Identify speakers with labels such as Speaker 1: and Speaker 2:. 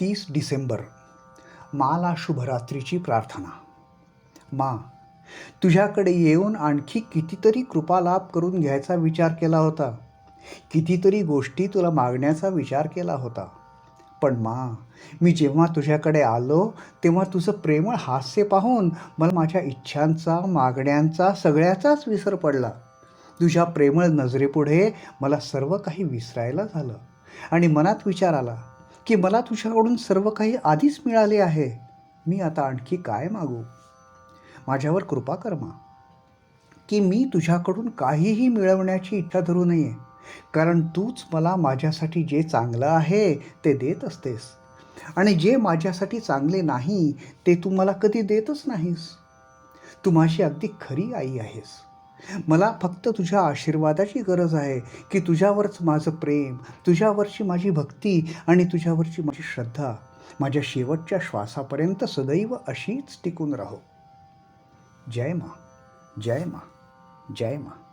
Speaker 1: तीस डिसेंबर माला शुभरात्रीची प्रार्थना. मा तुझ्याकडे येऊन आणखी कितीतरी कृपालाभ करून घ्यायचा विचार केला होता. कितीतरी गोष्टी तुला मागण्याचा विचार केला होता. पण मा मी जेव्हा तुझ्याकडे आलो तेव्हा तुझं प्रेमळ हास्य पाहून मला माझ्या इच्छांचा मागण्यांचा सगळ्याचाच विसर पडला. तुझ्या प्रेमळ नजरेपुढे मला सर्व काही विसरायला झालं आणि मनात विचार आला की मला तुझ्याकडून सर्व काही आधीच मिळाले आहे. मी आता आणखी काय मागू? माझ्यावर कृपा कर्मा की मी तुझ्याकडून काहीही मिळवण्याची इच्छा धरू नये. कारण तूच मला माझ्यासाठी जे चांगलं आहे ते देत असतेस. आणि जे माझ्यासाठी चांगले नाही ते तू मला कधी देतच नाहीस. तू माझी अगदी खरी आई आहेस. मला फक्त तुझ्या आशीर्वादाची गरज आहे की तुझ्यावरच माझं प्रेम तुझ्यावरची माझी भक्ती आणि तुझ्यावरची माझी श्रद्धा माझ्या शेवटच्या श्वासापर्यंत सदैव अशीच टिकून राहो. जय मा जय मा जय मा.